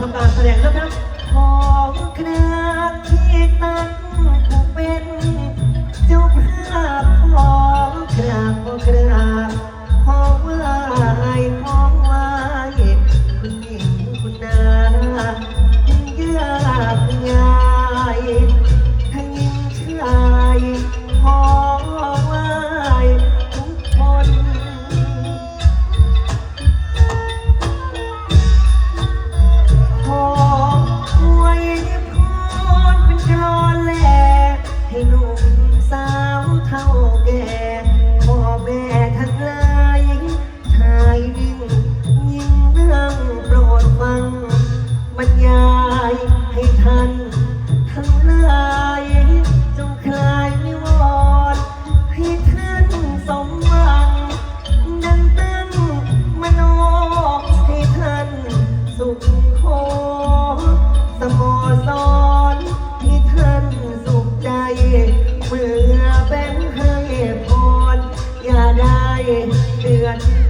ทำการแสดงแล้วครับ ของแนร llegar.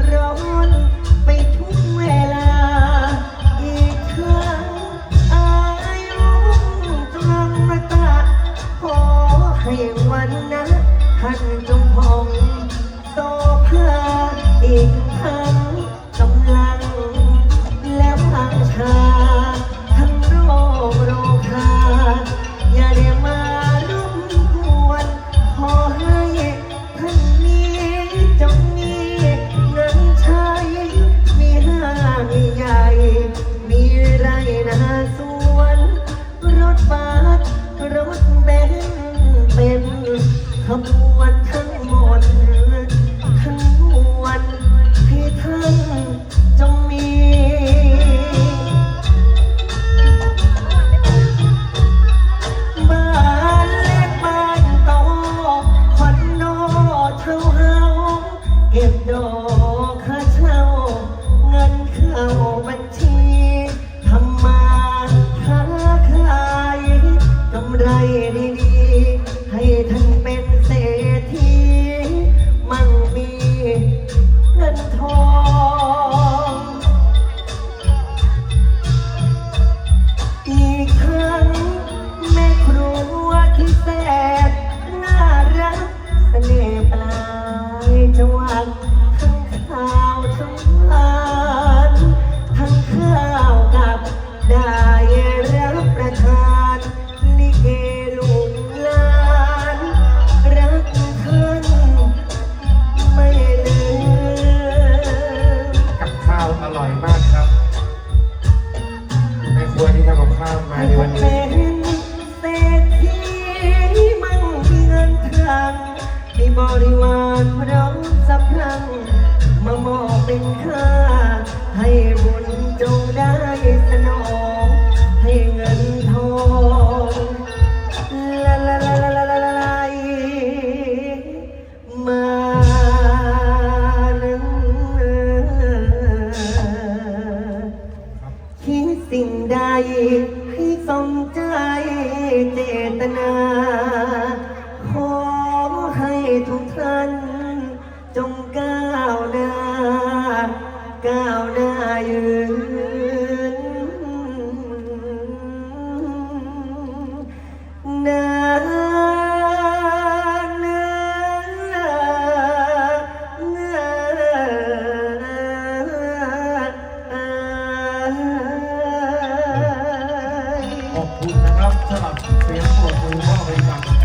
มายในวันนี้ เศรษฐีมั่งมีเงินทางมีบริวารพร้อมสับพลังมามอบเป็นค่าให้ สิ่งใดให้สมใจเจตนา ขอให้ทุกท่านจงกัน 这把别输了我就换回去